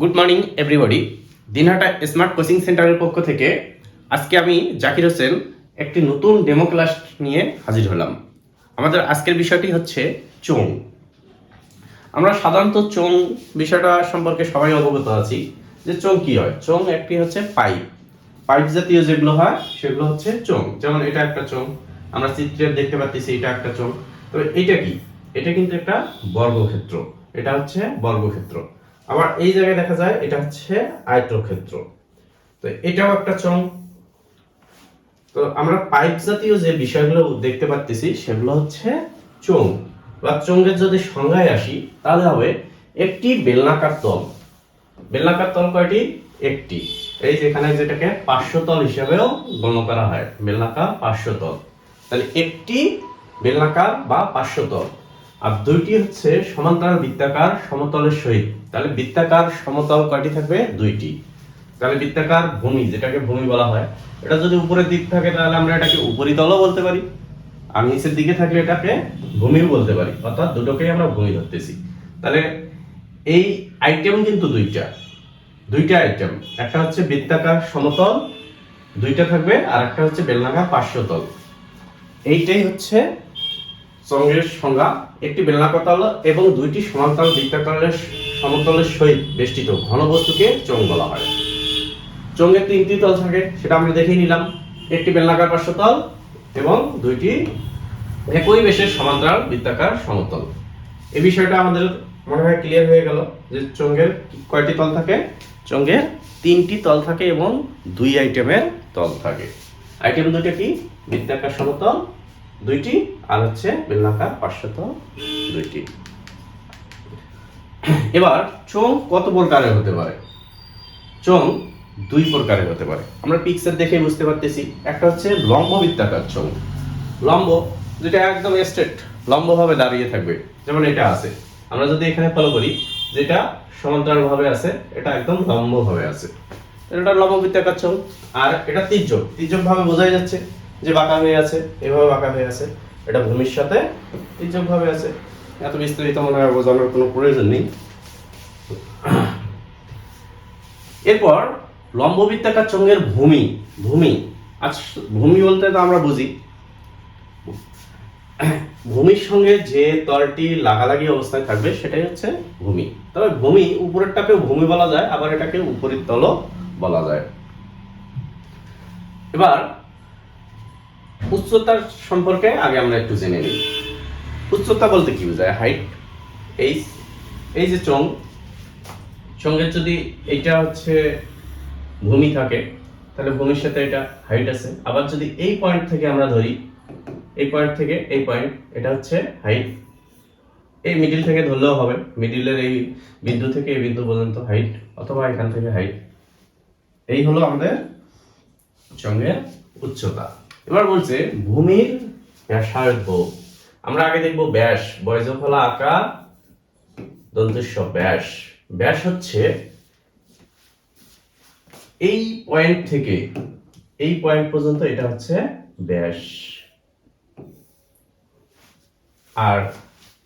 Good morning everybody Dinhata smart coaching সেন্টারের পক্ষ থেকে আজকে আমি জাকির হোসেন একটি নতুন ডেমো ক্লাস নিয়ে হাজির হলাম। আমাদের আজকের বিষয়টি হচ্ছে চোং আমরা সাধারণত চোং বিষয়টা সম্পর্কে সবাই অবগত আছি যে চোং কি হয়। চোং একটি হচ্ছে পাইপ। পাইপ জাতীয় যেগুলো হয়, সেগুলো হচ্ছে চোং যেমন এটা একটা চোং আমরা চিত্রে দেখতে পাচ্ছি এটা একটা চোং তবে এটা কি? এটা কিন্তু একটা বর্গক্ষেত্র। এটা হচ্ছে বর্গক্ষেত্র। আবার এই জায়গায় দেখা যায়, এটা হচ্ছে আয়তক্ষেত্র। তো এটাও একটা চোং তো আমরা পাইপ জাতীয় যে বিষয়গুলো দেখতে পাচ্ছি সেগুলো হচ্ছে চোং বা চোঙের যদি সংজ্ঞায় আসি, তাহলে হবে একটি বেলনাকার তল। বেলনাকার তল কয়টি? একটি। এই যেখানে যেটাকে পার্শ্ব তল হিসেবেও গণ্য করা হয়, বেলনাকার পার্শ্ব তল। তাহলে একটি বেলনাকার বা পার্শ্ব তল। আর দুইটি হচ্ছে সমান্তরাল বৃত্তাকার সমতলের সহিত। তাহলে বৃত্তাকার সমতল কয়টি থাকবে? দুইটি। তাহলে বৃত্তাকার ভূমি, যেটাকে ভূমি বলা হয়, এটা যদি উপরের দিক থাকে, তাহলে আমরা এটাকে উপরিতলও বলতে পারি। আর নিচের দিকে থাকলে এটাকে ভূমিও বলতে পারি। অর্থাৎ দুটোকেই আমরা ভূমি ধরতেছি। তাহলে এই আইটেম কিন্তু দুইটা। দুইটা আইটেম একটা হচ্ছে বৃত্তাকার সমতল, দুইটা থাকবে, আর একটা হচ্ছে বেলনাকার পার্শ্বতল। এইটাই হচ্ছে চঙ্গের সংজ্ঞা, একটি বেলনাকার তল এবং দুইটি সমান্তরাল বৃত্তাকারের সমতলের সহিত বেষ্টিত ঘনবস্তুকে চং বলা হয়। চোঙের তিনটি তল থাকে, সেটা আমরা দেখেই নিলাম। একটি বেলনাকার পার্শ্বতল এবং দুইটি একই বেশের সমান্তরাল বৃত্তাকার সমতল। এই বিষয়টা আমাদের মনে হয় ক্লিয়ার হয়ে গেল যে চোঙের কয়টি তল থাকে? চোঙের তিনটি তল থাকে এবং দুই আইটেমের তল থাকে। আইটেম দুটো কি? বৃত্তাকার সমতল দুইটি, আর হচ্ছে বেলনাকার পার্শ্বতল দুইটি। এবার চোঙ কত প্রকারের হতে পারে? চোঙ দুই প্রকারের হতে পারে। আমরা পিকচার দেখে বুঝতে পারতেছি, একটা হচ্ছে লম্ব বৃত্তাকার চোঙ। লম্ব, যেটা একদম স্ট্রেট লম্বভাবে দাঁড়িয়ে থাকবে, যেমন এটা আছে। আমরা যদি এখানে ফলো করি, যেটা সমান্তরাল ভাবে আছে, এটা একদম লম্ব ভাবে আছে। এটা লম্ব বৃত্তাকার চোঙ, আর এটা তির্যক। তির্যক ভাবে বোঝাই যাচ্ছে যে বাঁকা হয়ে আছে, এভাবে বাঁকা হয়ে আছে, এটা ভূমির সাথে তির্যকভাবে আছে। এত বিস্তারিত মনে হয় বোঝানোর কোনো প্রয়োজন নেই। এরপর লম্ব বৃত্তাকার চঙ্গের ভূমি ভূমি, আজ ভূমি বলতে তো আমরা বুঝি। ভূমির সঙ্গে যে তলটি লাগালাগি অবস্থায় থাকবে, সেটাই হচ্ছে ভূমি। তবে ভূমি উপরেরটাকেও ভূমি বলা যায়, আবার এটাকে উপরের তলও বলা যায়। এবার উচ্চতার সম্পর্কে আগে আমরা একটু জেনে নিই। উচ্চতা বলতে কি বোঝায়? হাইট এই এই যে চং চঙ্গের যদি এইটা হচ্ছে ভূমি থাকে, তাহলে ভূমির সাথে এটা হাইট আছে। আবার যদি এই পয়েন্ট থেকে আমরা ধরি, এই পয়েন্ট থেকে এই পয়েন্ট এটা হচ্ছে হাইট এই মিডিল থেকে ধরলেও হবে। মিডিলের এই বিন্দু থেকে এই বিন্দু পর্যন্ত হাইট অথবা এখান থেকে হাইট এই হলো আমাদের চঙ্গের উচ্চতা। এবার বলছে, ভূমির ব্যাসার্ধ। আমরা আগে দেখব ব্যাস। বয়জফলা আঁকা দন্তস্ব ব্যাস। ব্যাস হচ্ছে এই পয়েন্ট থেকে, এই পয়েন্ট পর্যন্ত এটা হচ্ছে ব্যাস। আর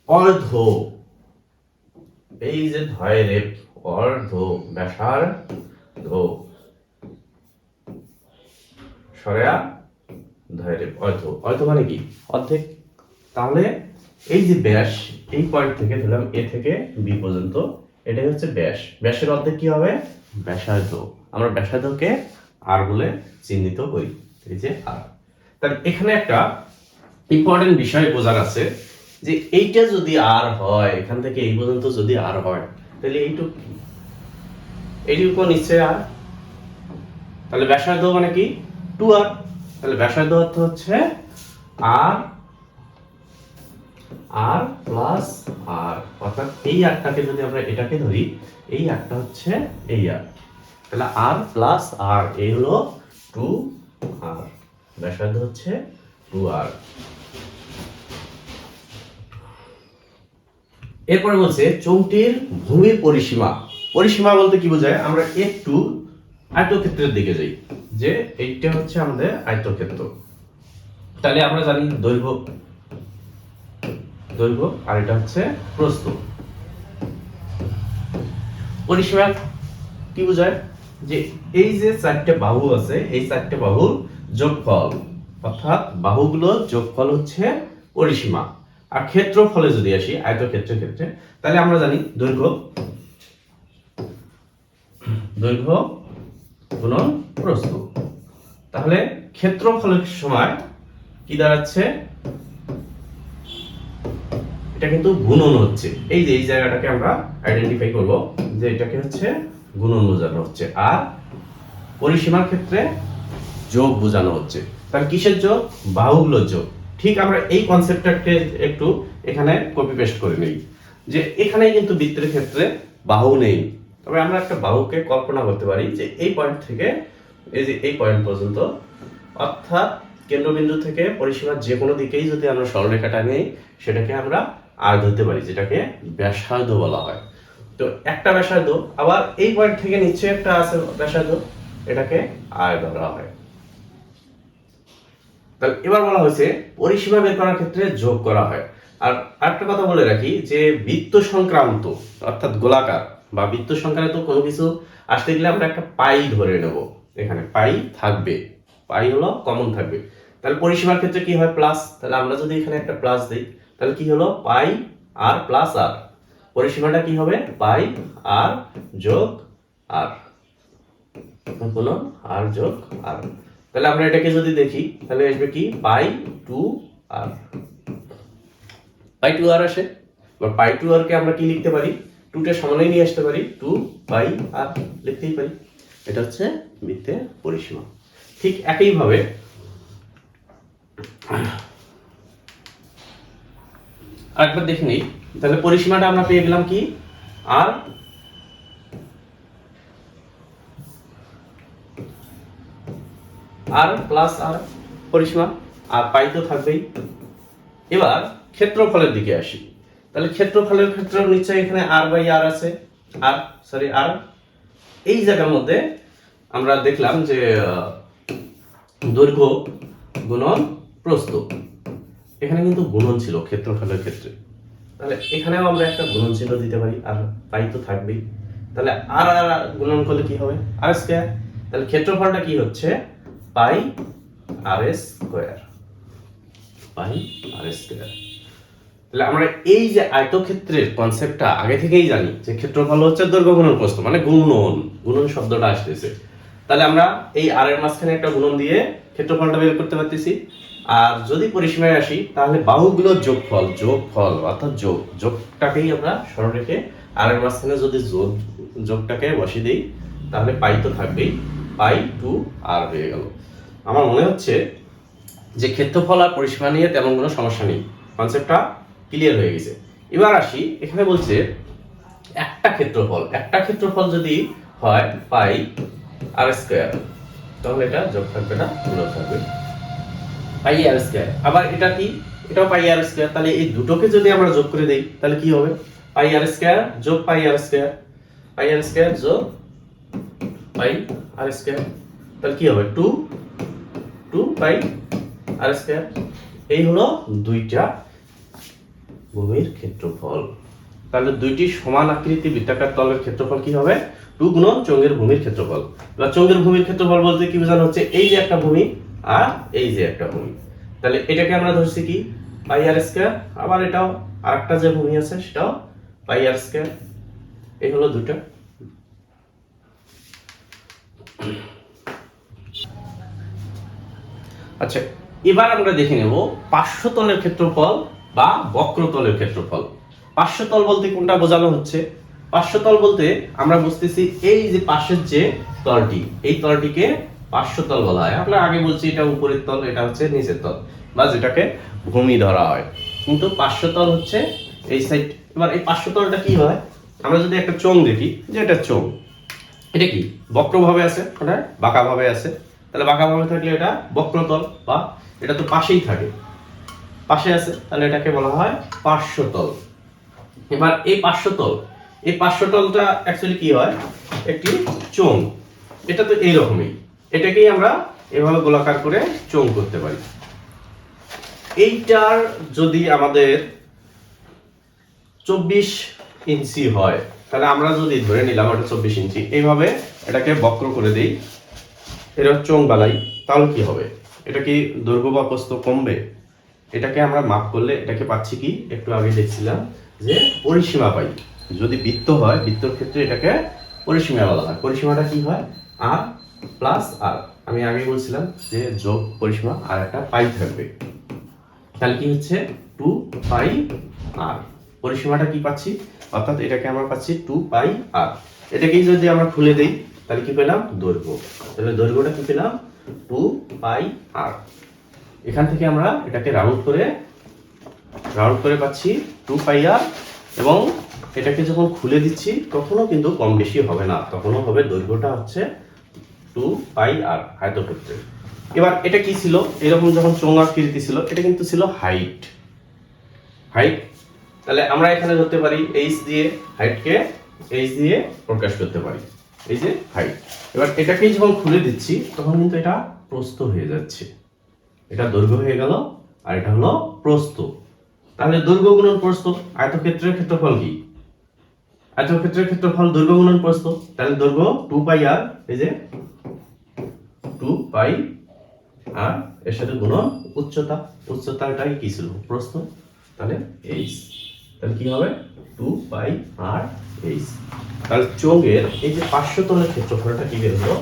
অর্ধ, এই যে ধয় রেপ, অর্ধ ব্যাসার ধো সরেয়া ধয় রেপ অর্ধ অর্ধ মানে কি? অর্ধেক। তাহলে এই যে ব্যাস, এই পয়েন্ট থেকে ধরলাম এ থেকে বি পর্যন্ত, এটাই হচ্ছে ব্যাস। ব্যাসের অর্ধেক কি হবে? ব্যাসার্ধ। আমরা ব্যাসার্ধকে আর বলে চিহ্নিত করি, এই যে আর তাহলে এখানে একটা ইম্পর্টেন্ট বিষয় বোঝার আছে যে এইটা যদি আর হয়, এখান থেকে এই পর্যন্ত যদি আর হয়, তাহলে এইটুকু কি? এইটুকু নিশ্চয় আর তাহলে ব্যাসার্ধ মানে কি? টু আর তাহলে ব্যাসার্ধ অর্থ হচ্ছে আর আর প্লাস আর অর্থাৎ এই আটটাকে যদি আমরা এটাকে ধরি, এই আটটা হচ্ছে এই আট তাহলে আর প্লাস আর এই হলো টু আর ব্যাসার্ধ হচ্ছে টু আর এরপরে বলছে চৌটির ভূমির পরিসীমা। পরিসীমা বলতে কি বোঝায়? আমরা একটু আয়তক্ষেত্রের দিকে যাই। যে এইটা হচ্ছে আমাদের আয়তক্ষেত্র। তাহলে আমরা জানি দৈর্ঘ্য। দৈর্ঘ্য আর এটা হচ্ছে প্রস্থ। পরিসীমা কি বোঝায়? যে এই যে চারটে বাহু আছে, এই চারটে বাহুর যোগফল, অর্থাৎ বাহুগুলোর যোগফল হচ্ছে পরিসীমা। আর ক্ষেত্রফলে যদি আসি আয়তক্ষেত্রের ক্ষেত্রে, তাহলে আমরা জানি দৈর্ঘ্য। দৈর্ঘ্য গুণন প্রস্থ। তাহলে ক্ষেত্রফলের সময় কি দাঁড়াচ্ছে? এটা কিন্তু গুণন হচ্ছে। এই যে, এই জায়গাটাকে আমরা আইডেন্টিফাই করব যে এটাকে হচ্ছে গুণন বোঝানো হচ্ছে আর পরিসীমার ক্ষেত্রে যোগ বোঝানো হচ্ছে। তাহলে কিসের যোগ? বাহুগুলোর যোগ। ঠিক আমরা এই কনসেপ্টটাকে একটু এখানে কপি পেস্ট করে নেই। যে এখানে কিন্তু বৃত্তের ক্ষেত্রে বাহু নেই। তবে আমরা একটা বাহুকে কল্পনা করতে পারি যে এই পয়েন্ট থেকে, এই যে এই পয়েন্ট পর্যন্ত, অর্থাৎ কেন্দ্রবিন্দু থেকে পরিসীমার যে কোনো দিকেই যদি আমরা সরলরেখাটা নেই সেটাকে আমরা আর ধরতে পারি, যেটাকে ব্যাসার্ধ বলা হয়। তো একটা ব্যাসার্ধ, আবার এই পয়েন্ট থেকে নিচে একটা আছে ব্যাসার্ধ, এটাকে আয় ধরা হয়। তাহলে এবার বলা হয়েছে, পরিসীমা বের করার ক্ষেত্রে যোগ করা হয়। আর আরেকটা কথা বলে রাখি যে বৃত্ত সংক্রান্ত, অর্থাৎ গোলাকার বা বৃত্ত সংক্রান্ত কোনো কিছু আসতে গেলে আমরা একটা পাই ধরে নেব। এখানে পাই থাকবে। পাই হলো কমন থাকবে। তাহলে পরিসীমার ক্ষেত্রে কি হয় প্লাস তাহলে আমরা যদি এখানে একটা প্লাস দিই, তাহলে কি হলো? পাই আর প্লাস আর। পরিসীমাটা কি হবে? পাই আর যোগ আর। কোনো আর যোগ আর। তাহলে আমরা এটাকে যদি দেখি, তাহলে আসবে কি? পাই টু আর। পাই টু আর আসে। এবার পাই টু আর কে আমরা কি লিখতে পারি? টুটা সমানেই নিয়ে আসতে পারি। টু পাই আর লিখতেই পারি। এটা হচ্ছে বৃত্তের পরিসীমা। ঠিক একইভাবে আরেকবার দেখে নিই। তাহলে পরিসীমাটা আমরা পেয়ে গেলাম কি? আর আর প্লাস আর পরিসীমা। আর পাই তো থাকবেই। এবার ক্ষেত্রফলের দিকে আসি। তাহলে ক্ষেত্রফলের ক্ষেত্রে নিশ্চয়ই এখানে আর বাই আর আছে। আর সরি আর এই জায়গার মধ্যে আমরা দেখলাম যে দৈর্ঘ্য গুণন প্রস্থ। এখানে কিন্তু গুণন ছিল ক্ষেত্রফলের ক্ষেত্রে। তাহলে এখানেও আমরা একটা গুণন চিহ্ন দিতে পারি, আর পাই তো থাকবেই। তাহলে আর আর গুণন করলে কি হবে? আর স্কয়ার তাহলে ক্ষেত্রফলটা কি হচ্ছে? পাই আর স্কয়ার পাই আর স্কয়ার তাহলে আমরা এই যে আয়তক্ষেত্রের কনসেপ্টটা আগে থেকেই জানি, যে ক্ষেত্রফল হচ্ছে দৈর্ঘ্য গুণন প্রস্থ মানে গুণন গুণন শব্দটা আসতেছে। তাহলে আমরা এই আর এর মাঝখানে একটা গুণন দিয়ে ক্ষেত্রফলটা বের করতে পারতেছি। আর যদি পরিসীমায় আসি, তাহলে বাহুগুলোর যোগফল যোগফল, অর্থাৎ যোগ, যোগটাকেই আমরা সরল রেখে আর এর মাঝখানে যদি যোগ, যোগটাকে বসিয়ে দিই, তাহলে পাই তো থাকবেই। পাই টু আর হয়ে গেল। আমার মনে হচ্ছে যে ক্ষেত্রফল আর পরিসীমা নিয়ে তেমন কোনো সমস্যা নেই। কনসেপ্টটা ক্লিয়ার হয়ে গেছে। এবার আসি, এখানে বলছে একটা ক্ষেত্রফল। একটা ক্ষেত্রফল যদি হয় পাই আর স্কয়ার তাহলে এটা যোগ থাকবে না গুণন থাকবে। পাই আর স্কয়ার আবার এটা কি? এটাও পাই আর স্কয়ার তাহলে এই দুটোকে যদি আমরা যোগ করে দেই, তাহলে কি হবে? পাই আর স্কয়ার যোগ পাই আর স্কয়ার পাই আর স্কয়ার যোগ পাই আর স্কয়ার তাহলে কি হবে? Two two pi r square এই হলো দুইটা ভূমির ক্ষেত্রফল। তাহলে দুইটি সমান আকৃতি বৃত্তাকার তলের ক্ষেত্রফল কি হবে? টু গুণন চঙ্গের ভূমির ক্ষেত্রফল। এবার চঙ্গের ভূমির ক্ষেত্রফল বলতে কি বোঝানো হচ্ছে? এই যে একটা ভূমি আর এই যে একটা ভূমি। তাহলে এটাকে আমরা ধরছি কি? Pi r square. আবার এটাও আরেকটা যে ভূমি আছে, সেটাও পাই আর স্কয়ার। এই হলো দুটো। আচ্ছা এবার আমরা দেখে নেব পার্শ্বতলের ক্ষেত্রফল বা বক্রতলের ক্ষেত্রফল। পার্শ্বতল বলতে কোনটা বোঝানো হচ্ছে? পার্শ্বতল বলতে আমরা বুঝতেছি এই যে পাশের যে তলটি, এই তলটিকে পার্শ্বতল বলা হয়। আমরা আগে বলছি এটা উপরের তল, এটা হচ্ছে নিচের তল, বা যেটাকে ভূমি ধরা হয়। কিন্তু পার্শ্বতল হচ্ছে এই সাইড এবার এই পার্শ্বতলটা কি হয়? আমরা যদি একটা চোঙ দেখি, যে এটা চোঙ, এটা কি? বক্রভাবে আছে, ওটা বাঁকাভাবে আছে। তাহলে বাঁকাভাবে থাকলে এটা বক্রতল, বা এটা তো পাশেই থাকে। পাশে আছে, তাহলে এটাকে বলা হয় পার্শ্বতল। এবার এই পার্শ্বতল, এই পার্শ্বতলটা অ্যাকচুয়ালি কি হয়? একটি চোঙ। এটা তো এইরকমই। এটাকেই আমরা এভাবে গোলাকার করে চোঙ করতে পারি। এইটার যদি আমাদের চব্বিশ ইঞ্চি হয়, তাহলে আমরা যদি ধরে নিলাম ওটা চব্বিশ ইঞ্চি, এইভাবে এটাকে বক্র করে দেই। এটা চোং বালাই তাহলে কি হবে? এটা কি দৈর্ঘ্য বা প্রস্থ কমবে? এটাকে আমরা মাপ করলে এটাকে পাচ্ছি কি? একটু আগে দেখছিলাম যে পরিসীমা পাই। যদি বৃত্ত হয়, বৃত্তর ক্ষেত্রে এটাকে পরিসীমা বলা হয়। পরিসীমাটা কি হয়? আর প্লাস আর আমি আগে বলছিলাম যে যোগ পরিসীমা আর একটা পাই থাকবে। তাহলে কি হচ্ছে? টু পাই আর পরিসীমাটা কি পাচ্ছি? অর্থাৎ এটাকে আমরা পাচ্ছি টু পাই আর এটাকেই যদি আমরা খুলে দিই, তাহলে কি পেলাম? দৈর্ঘ্য। তাহলে দৈর্ঘ্যটা কি পেলাম? টু পাই আর এখান থেকে আমরা এটাকে রাউন্ড করে রাউন্ড করে পাচ্ছি টু পাই আর এবং এটাকে যখন খুলে দিচ্ছি, তখনও কিন্তু কম বেশি হবে না, তখনও হবে দৈর্ঘ্যটা হচ্ছে টু পাই আর আয়তক্ষেত্রে এবার এটা কি ছিল? এরকম যখন চৌঙ্গাকৃতি ছিল, এটা কিন্তু ছিল হাইট হাইট তাহলে আমরা এখানে ধরতে পারি এইচ দিয়ে হাইটকে এইচ দিয়ে প্রকাশ করতে পারি। এই যে হাইট এবার এটাকেই যখন খুলে দিচ্ছি, তখন কিন্তু এটা প্রস্থ হয়ে যাচ্ছে। এটা দৈর্ঘ্য হয়ে গেল, আর এটা হলো প্রস্থ। তাহলে দৈর্ঘ্য গুণন প্রস্থ, আয়তক্ষেত্রের ক্ষেত্রফল কি? আয়তক্ষেত্রের ক্ষেত্রফল দৈর্ঘ্য গুণন প্রস্থ। তাহলে দৈর্ঘ্য টু পাই আর এই যে টু পাই আর এর সাথে গুণন উচ্চতা। উচ্চতাটাই কি ছিল? প্রস্থ। তাহলে এইচ তাহলে কি হবে? টু পাই আর এইচ তাহলে চোঙের এই যে পাঁচশো তলের ক্ষেত্রফলটা কি বের হলো?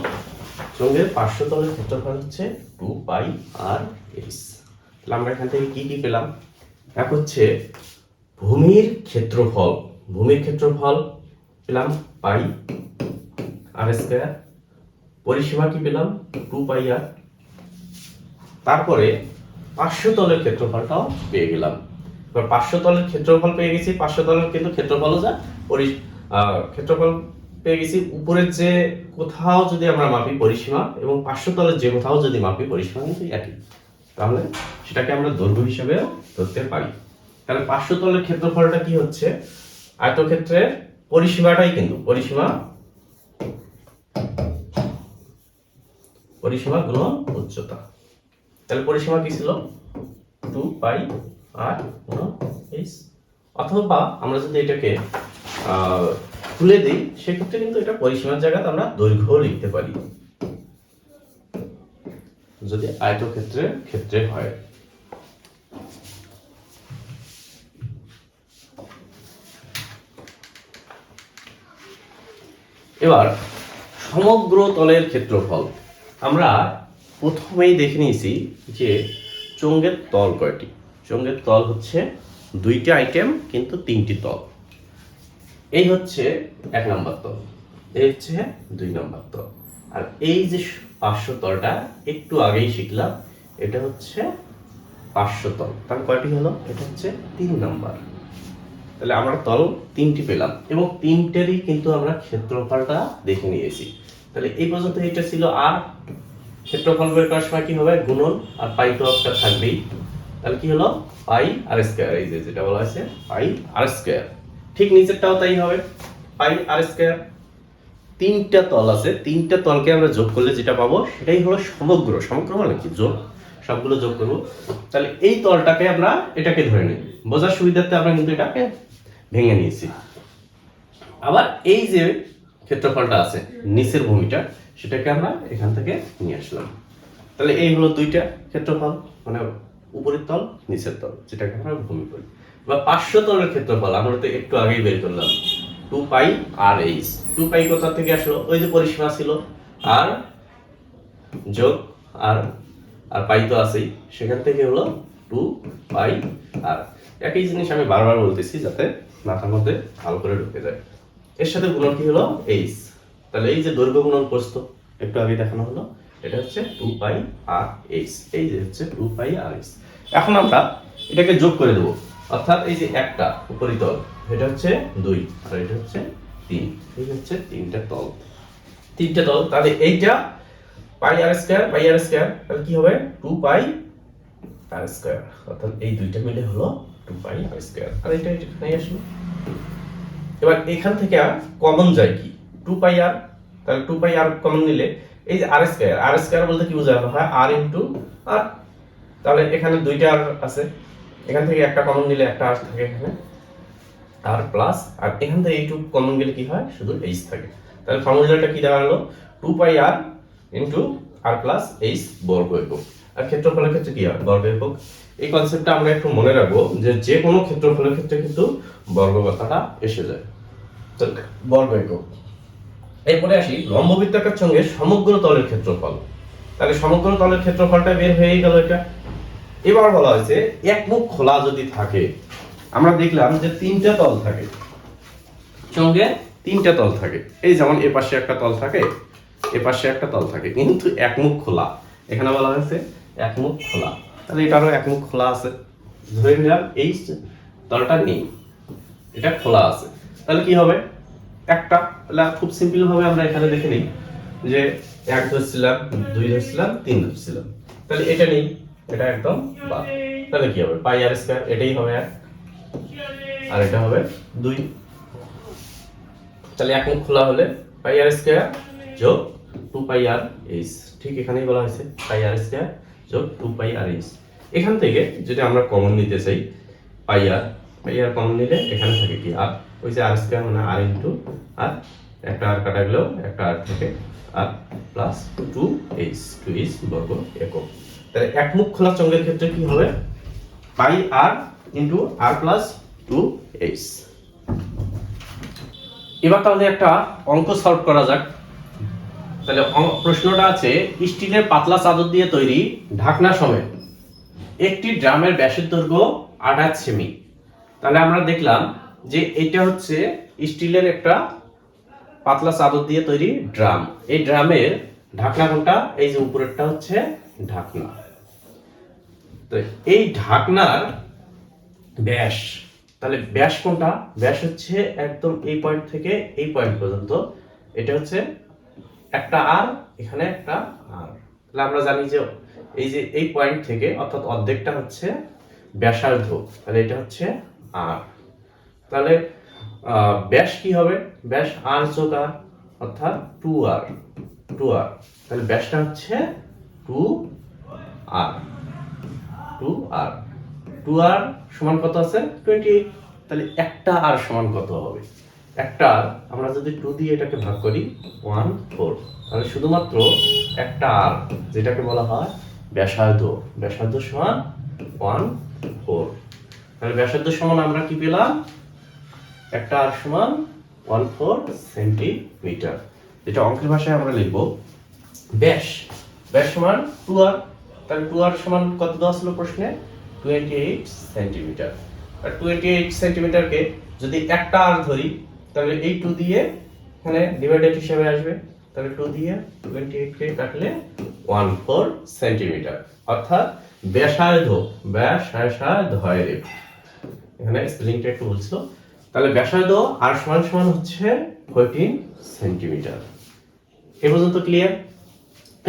চোঙের পাঁচশো তলের ক্ষেত্রফল হচ্ছে টু পাই আর এইচ তাহলে আমরা এখান থেকে কি কি পেলাম? এক হচ্ছে ভূমির ক্ষেত্রফল ভূমির ক্ষেত্রফল পেলাম পাই আর স্কোয়ার। পরিসীমা কি পেলাম? Two pi r. তারপরে পাঁচশো তলের ক্ষেত্রফলটাও পেয়ে গেলাম। এবার পাঁচশো তলের ক্ষেত্রফল পেয়ে গেছি পাঁচশো তলের কিন্তু ক্ষেত্রফলও যা পরি ক্ষেত্রফল পেয়ে গেছি। উপরের যে কোথাও যদি আমরা মাপি পরিসীমা এবং পাঁচশো তলের যে কোথাও যদি মাপি পরিসীমা কিন্তু একই। তাহলে সেটাকে আমরা দৈর্ঘ্য হিসেবে ধরতে পারি। তাহলে পাঁচশো তলের ক্ষেত্রফলটা কি হচ্ছে? আয়তক্ষেত্রের পরিসীমাটাই কিন্তু পরিসীমা পরিসীমা গুণন উচ্চতা। তাহলে পরিসীমা কি ছিল? টু পাই আর অথবা আমরা যদি এটাকে খুলে দিই, সেক্ষেত্রে কিন্তু এটা পরিসীমার জায়গাতে আমরা দৈর্ঘ্য লিখতে পারি। যদি আয়তক্ষেত্রের ক্ষেত্রে হয়। এবার, সমগ্র তলের ক্ষেত্রফল। আমরা প্রথমেই দেখে নিয়েছি যে চোঙ্গের তল কয়টি? চোঙ্গের তল হচ্ছে দুইটি আইটেম, কিন্তু তিনটি তল। এই হচ্ছে এক নম্বর তল, এই হচ্ছে দুই নম্বর তল। আর এই যে পাঁচশো তলটা একটু আগেই শিখলাম, এটা হচ্ছে পাঁচশো তল। তাহলে কয়টি হলো? এটা হচ্ছে তিন নম্বর। তাহলে আমরা তল তিনটি পেলাম এবং তিনটেরই কিন্তু আমরা ক্ষেত্রফলটা দেখে নিয়েছি। তাহলে এই পর্যন্ত এটা ছিল আর ক্ষেত্রফল বের করার সময় কি হবে? গুণন আর পাই তো থাকবেই। তাহলে কি হলো? পাই আর স্কোয়ার, এই যে যেটা বলা হয়েছে, পাই আর স্কোয়ার। ঠিক নিচেরটাও তাই হবে। Pi r square. তিনটা তল আছে। তিনটা তলকে আমরা যোগ করলে যেটা পাবো, সেটাই হলো সমগ্র। সমগ্র মানে কি? যোগ। সবগুলো যোগ করব। তাহলে এই তলটাকে আমরা এটাকে ধরে নিই। বোঝার সুবিধার্থে আমরা কিন্তু এটাকে ভেঙে নিয়েছি। আবার এই যে ক্ষেত্রফলটা আছে, নিচের ভূমিটা, সেটাকে আমরা এখান থেকে নিয়ে আসলাম। তাহলে এই হলো দুইটা ক্ষেত্রফল মানে উপরের তল, নিচের তল, যেটাকে আমরা ভূমি বলি। বা পাঁচশো তলের ক্ষেত্রফল, আমরা তো একটু আগেই বের করলাম। Two pi r h. Two pi কোথা থেকে আসলো? ওই যে পরিসীমা ছিল। আর যোগ আর আর পাই তো আছেই। সেখান থেকে হলো টু পাই আর। একই জিনিস আমি বারবার বলতেছি যাতে মাথার মধ্যে ভালো করে ঢুকে যায়। এর সাথে গুণন কি হলো? এইচ। তাহলে এই যে দৈর্ঘ্য গুণন প্রস্থ, একটু আগে দেখানো হলো। এটা হচ্ছে টু পাই আর এইচ। এই যে হচ্ছে টু পাই আর এইচ। এখন আমরা এটাকে যোগ করে দেবো। অর্থাৎ এই যে একটা উপরিতল, এটা হচ্ছে দুই আর এটা হচ্ছে তিন। এই হচ্ছে তিনটা তল। তিনটা তল, তাহলে এইটা পাই আর স্কয়ার, পাই আর স্কয়ার, তাহলে কি হবে? Two pi r square. অর্থাৎ এই দুইটা মিলে হলো টু পাই আর স্কয়ার। আর এটা এখানে আসলো? এবার এখান থেকে আর কমন যায় কি? টু পাই আর, তাহলে টু পাই আর কমন নিলে এই যে আর স্কয়ার আর স্কয়ার বলতে কি বোঝানো হয় আর ইন্টু আর। তাহলে এখানে দুইটা আর আছে। এখান থেকে একটা কমন নিলে একটা আর থাকে এখানে। আর প্লাস আর এখান থেকে এইটুকু কমন গেলে কি হয়? শুধু এইচ থাকে। তাহলে ফর্মুলাটা কি হলো? Two pi r into r plus h বর্গ একক। আর ক্ষেত্রফলের ক্ষেত্রে কি হয়? বর্গ একক। এই কনসেপ্টটা আমরা একটু মনে রাখব যে যে কোনো ক্ষেত্রফলের ক্ষেত্রে কিন্তু বর্গ কথাটা এসে যায়। তো বর্গ একক। এরপরে আসি লম্ব বৃত্তাকার সঙ্গে সমগ্র তলের ক্ষেত্রফল। তাহলে সমগ্র তলের ক্ষেত্রফলটা বের হয়েই গেল এটা। এবার বলা হয়েছে এক মুখ খোলা যদি থাকে আমরা দেখলাম যে তিনটা তল থাকে। সঙ্গে? তিনটা তল থাকে। এই যেমন এ পাশে একটা তল থাকে এ পাশে একটা তল থাকে কিন্তু এক মুখ খোলা। এখানে বলা হয়েছে এক মুখ খোলা। তাহলে এটারও এক মুখ খোলা আছে। ধরে নিলাম এই তলটা নেই এটা খোলা আছে। তাহলে কি হবে? একটা তাহলে খুব সিম্পল ভাবে আমরা এখানে দেখে নিই যে এক ধরছিলাম দুই ধরছিলাম তিন ধরছিলাম। তাহলে এটা নেই। এটা একদম বাদ। তাহলে কি হবে? পাই আর স্কয়ার এটাই হবে এক। আর এটা হবে দুই। তাহলে এক মুখ খোলা হলে পাই আর স্কয়ার যোগ টু পাই আর এইচ। ঠিক এখানেই বলা হয়েছে পাই আর স্কয়ার যোগ টু পাই আর এইচ। এখান থেকে যদি আমরা কমন নিতে চাই পাই আর পাই আর কমন নিলে এখানে থাকে কি? আর ওই যে আর স্কয়ার মানে আর ইন্টু আর একটা আর কাটা গেলেও একটা আর থেকে r plus two h two h বর্গ একক। তাহলে এক মুখ খোলা চঙ্গের ক্ষেত্রে কি হবে? Pi r into r plus two h এবার তাহলে একটা অঙ্ক সলভ করা যাক। তাহলে প্রশ্নটা আছে, স্টিলের পাতলা চাদর দিয়ে তৈরি ঢাকনা সমেত একটি ড্রামের ব্যাসের দৈর্ঘ্য আঠাশ সেমি। তাহলে আমরা দেখলাম যে এটা হচ্ছে স্টিলের একটা পাতলা চাদর দিয়ে তৈরি ড্রাম। এই ড্রামের ঢাকনা কোনটা? এই যে উপরেরটা হচ্ছে ঢাকনা। তো এই ঢাকনার ব্যাস, তাহলে ব্যাস কোনটা? ব্যাস হচ্ছে একদম এই পয়েন্ট থেকে এই পয়েন্ট পর্যন্ত। এটা হচ্ছে একটা আর এখানে একটা আর তাহলে আমরা জানি যে এই যে এই পয়েন্ট থেকে অর্থাৎ অর্ধেকটা হচ্ছে ব্যাসার্ধ, তাহলে এটা হচ্ছে আর তাহলে ব্যাস কি হবে? ব্যাস আর যোগ আর অর্থাৎ টু আর টু আর তাহলে ব্যাসটা হচ্ছে two r two r two r সমান কত আছে? টোয়েন্টি তাহলে একটা আর সমান কত হবে? একটা আর, আমরা যদি টু দিয়ে এটাকে ভাগ করি ওয়ান ফোর তাহলে শুধুমাত্র একটা আর, যেটাকে বলা হয় ব্যাসার্ধ। ব্যাসার্ধ সমান ওয়ান ফোর তাহলে ব্যাসার্ধ সমান আমরা কি পেলাম? একটা আর সমান ওয়ান ফোর সেন্টিমিটার যেটা অঙ্কের ভাষায় আমরা লিখব ব্যাস। ব্যাস সমান টু আর। তাহলে টু আর সমান কত দেওয়া ছিল প্রশ্নে? টোয়েন্টি এইট সেন্টিমিটার আর টোয়েন্টি এইট সেন্টিমিটারকে যদি একটা আর ধরি, তাহলে এই টু দিয়ে এখানে ডিভাইডেড হিসেবে আসবে। তাহলে টু দিয়ে টোয়েন্টি এইটকে কাটলে ওয়ান ফোর সেন্টিমিটার অর্থাৎ ব্যাসার্ধ এখানে স্পেলিংটা একটু বলছিল। তাহলে ব্যাসার্ধ আর সমান সমান হচ্ছে ফোরটিন সেন্টিমিটার এ পর্যন্ত ক্লিয়ার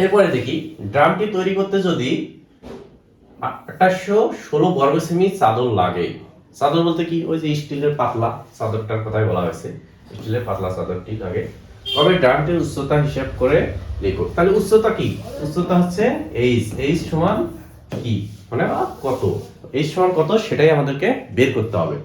এরপরে দেখি, ড্রামটি তৈরি করতে যদি আঠাশশো ষোলো বর্গ সেমি চাদর লাগে। চাদর বলতে কি? ওই যে স্টিলের পাতলা চাদরটার কথাই বলা হয়েছে। স্টিলের পাতলা চাদরটি লাগে। তবে ড্রামটির উচ্চতা হিসাব করে লেখো। তাহলে উচ্চতা কি? উচ্চতা হচ্ছে এইচ। এইচ সমান কি? মানে কত? এইচ সমান কত? সেটাই আমাদেরকে বের করতে হবে।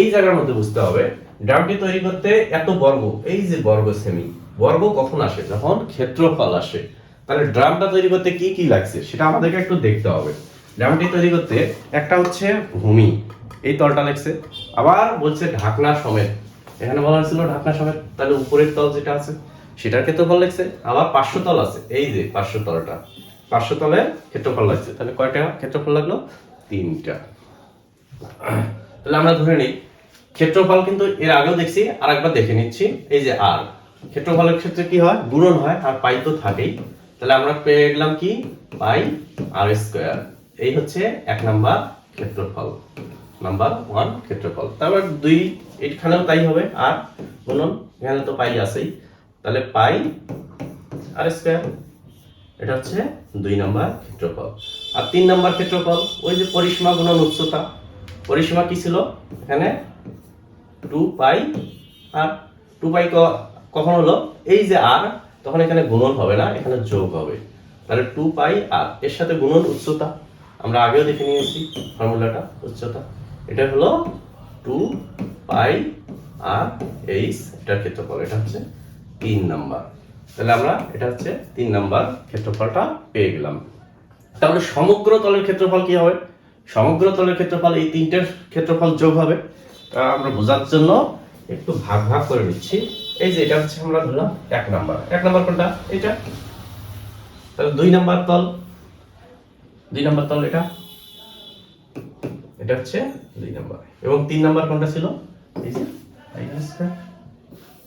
এই জায়গার মধ্যে বুঝতে হবে, ড্রামটি তৈরি করতে এত বর্গ? এই যে বর্গ সেমি, বর্গ কখন আসে? যখন ক্ষেত্রফল আসে। তাহলে ড্রামটা তৈরি করতে কি কি লাগছে সেটা আমাদেরকে একটু দেখতে হবে। ড্রামটি তৈরি করতে একটা হচ্ছে ভূমি, এই তলটা লাগছে। আবার বলছে ঢাকনা সমেত। এখানে বলা হয়েছিল ঢাকনা সমেত, তাহলে উপরের তল যেটা আছে, সেটার ক্ষেত্রফল লাগছে। আবার পাঁচশো তল আছে, এই যে পাঁচশো তলটা। পাঁচশো তলে ক্ষেত্রফল লাগছে, তাহলে কয়টা ক্ষেত্রফল লাগল? তিনটা। তাহলে আমরা ধরে নিই, ক্ষেত্রফল কিন্তু এর আগেও দেখছি আর একবার দেখে নিচ্ছি। এই যে আর ক্ষেত্রফলের ক্ষেত্রে কি হয়? গুণন হয়, আর পাই তো থাকেই। তাহলে আমরা পেয়ে গেলাম কি? Pi r square. এই হচ্ছে এক নাম্বার ক্ষেত্রফল। নাম্বার ওয়ান ক্ষেত্রফল। তারপর দুই এখানেও তাই হবে। আর গুণন, এখানে তো পাই আছেই। তাহলে পাই আর স্কোয়ার। এটা হচ্ছে দুই নাম্বার ক্ষেত্রফল। আর তিন নাম্বার ক্ষেত্রফল, ওই যে পরিসীমা গুণন উচ্চতা। পরিসীমা কি ছিল? এখানে টু পাই আর টু পাই কখন হলো? এই যে আর তখন এখানে গুণন হবে না, এখানে যোগ হবে। তাহলে টু পাই আর এর সাথে গুণন উচ্চতা, আমরা আগেও দেখে নিয়েছি ফর্মুলাটা, উচ্চতা। এটা হলো টু পাই আর এইচ এটার ক্ষেত্রফল, এটা হচ্ছে তিন নাম্বার। তাহলে আমরা এটা হচ্ছে তিন নাম্বার ক্ষেত্রফলটা পেয়ে গেলাম। তাহলে সমগ্র তলের ক্ষেত্রফল কি হবে? সমগ্র তলের ক্ষেত্রফল, এই তিনটের ক্ষেত্রফল যোগ হবে। আমরা বোঝার জন্য একটু ভাগ ভাগ করে নিচ্ছি। এই যে এটা হচ্ছে আমরা ধরলাম এক নাম্বার। এক নাম্বার কোনটা? এটা। তাহলে দুই নাম্বার তল। দুই নাম্বার তল এটা। এটা হচ্ছে দুই নাম্বার। এবং তিন নাম্বার কোনটা ছিল? এই যে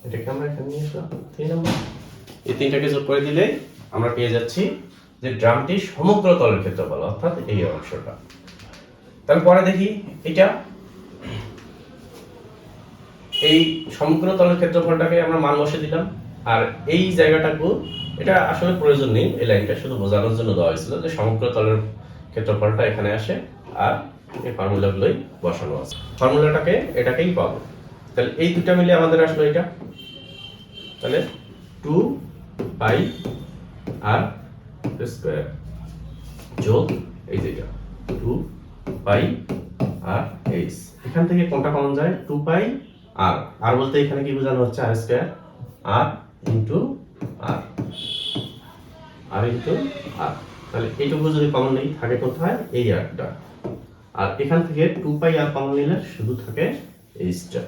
এটাকে আমরা এখানে নিয়ে আসলাম। তিন নাম্বার। এই তিনটাকে যোগ করে দিলে আমরা পেয়ে যাচ্ছি যে ড্রামটি সমগ্র তলের ক্ষেত্রফল, অর্থাৎ এই অংশটা। তাহলে পরে দেখি, এটা এই সমগ্র তলের ক্ষেত্রফলটাকে আমরা মান বসে দিলাম। আর এই জায়গাটাকেও এটা আসলে প্রয়োজন নেই, এই লাইনটা শুধু বোঝানোর জন্য দেওয়া হয়েছিল যে সমগ্র তলের ক্ষেত্রফলটা এখানে আসে আর এই ফর্মুলাগুলোই বসানো আছে। ফর্মুলাটাকে এটাকেই পাবো। তাহলে এই দুটা মিলে আমাদের আসলো এটা। তাহলে টু পাই আর স্কোয়ার যোগ এই যেটা টু পাই আর এইচ। এখান থেকে কোনটা কমন যায়? টু পাই আর আর বলতে এখানে কি বোঝানো হচ্ছে? R square r into r r into r তাহলে এইটুকু যদি কমন নেই, থাকে কোথায়? এই আরটা আর এখান থেকে টু পাই আর কমন নিলে শুধু থাকে এইচটা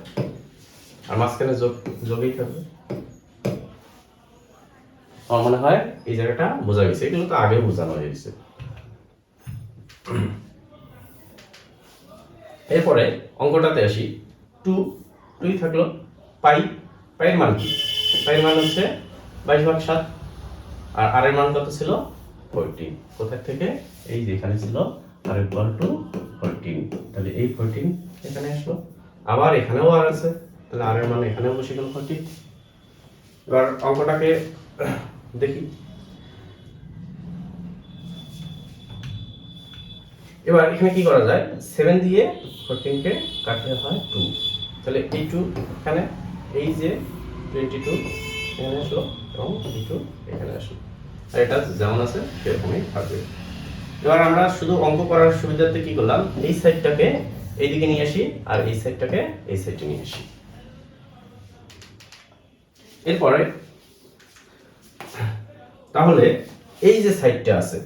আর মাঝখানে যোগ, যোগই থাকবে। আমার মনে হয় এই জায়গাটা বোঝা গেছে। এগুলো তো আগে বোঝানো হয়ে গেছে এরপরে অঙ্কটাতে আসি। টু টুই থাকল পাই, পাইয়ের মান কি? পাইয়ের মান হচ্ছে বাইশ ভাগ সাত, আর আর এর মান কত ছিল? ফোরটিন কোথায় থেকে? এই যে এখানে ছিল আর ইকুয়াল টু ফোরটিন তাহলে এই ফোরটিন এখানে আসলো। আবার এখানেও আর আছে, তাহলে আর এর মান এখানেও বসে গেল ফোরটিন এবার অঙ্কটাকে দেখি। এবার এখানে কি করা যায়? সেভেন দিয়ে ফোরটিনকে কাটতে হয় টু তাহলে এই টু এখানে এই যে টোয়েন্টি টু এখানে আসলো এবং এই টু এখানে আসলো। আর এটা যেমন আছে, সেরকমই থাকবে। এবার আমরা শুধু অঙ্ক করার সুবিধার্থে কি করলাম? এই সাইডটাকে এইদিকে নিয়ে আসি আর এই সাইডটাকে এই সাইডে নিয়ে আসি। এরপরে, তাহলে এই যে সাইডটা আছে,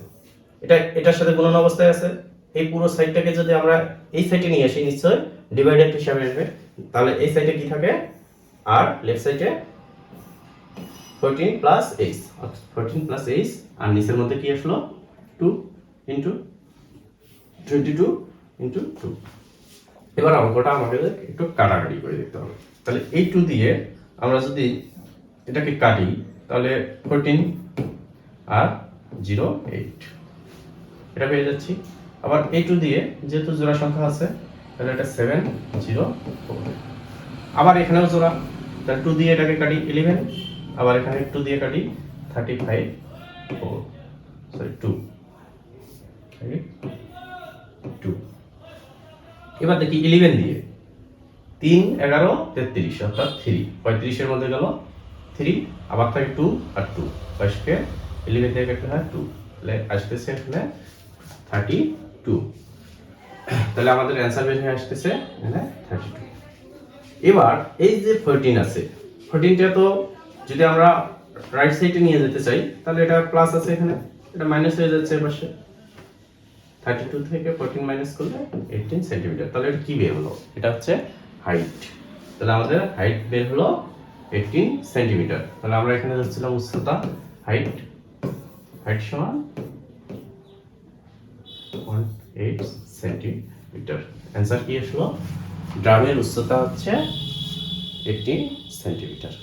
এটা, এটার সাথে গুণন অবস্থায় আছে। এই পুরো সাইডটাকে যদি আমরা এই সাইডে নিয়ে আসি নিশ্চয় ডিভাইডেড হিসাবে আসবে। তাহলে এই সাইডে কি থাকে? আর লেফট সাইডে fourteen plus h fourteen plus h আর নিচের মধ্যে কি আসলো? Two into twenty two into two এবার অঙ্কটা আমাকে একটু কাটাকাটি করে দেখতে হবে। তাহলে এই টু দিয়ে আমরা যদি এটাকে কাটি, তাহলে ফোরটিন আর জিরো এইট এটা পেয়ে যাচ্ছি। আবার এই টু দিয়ে যেহেতু জোড়া সংখ্যা আছে তাহলে এটা সেভেন জিরো ফোর আবার এখানেও জোড়া, তাহলে টু দিয়ে এটাকে কাটি ইলেভেন আবার এখানে টু দিয়ে কাটি thirty five four sorry two two এবার দেখি ইলেভেন দিয়ে। তিন, এগারো, তেত্রিশ, অর্থাৎ থ্রি পঁয়ত্রিশের মধ্যে গেল থ্রি আবার থাকে টু আর টু বাইশকে ইলেভেন থেকে কাটতে হয় টু তাহলে আসতেছে এখানে থার্টি টু তাহলে আমাদের অ্যান্সার বের হয়ে আসতেছে এখানে থার্টি টু এবার এই যে ফোরটিন আছে ফোরটিনটা তো যদি আমরা রাইট সাইডে নিয়ে যেতে চাই, তাহলে এটা প্লাস আছে এখানে, এটা মাইনাস হয়ে যাচ্ছে পাশে থার্টি টু থেকে ফোরটিন মাইনাস করলে এইটিন সেন্টিমিটার তাহলে এটা কি বের হলো? এটা হচ্ছে হাইট তাহলে আমাদের হাইট বের হলো এইটিন সেন্টিমিটার তাহলে আমরা এখানে ধরছিলাম উচ্চতা হাইট হাইট সমান ওয়ান এইট সেন্টিমিটার অ্যান্সার কি আসলো? ড্রামের উচ্চতা হচ্ছে এইটিন সেন্টিমিটার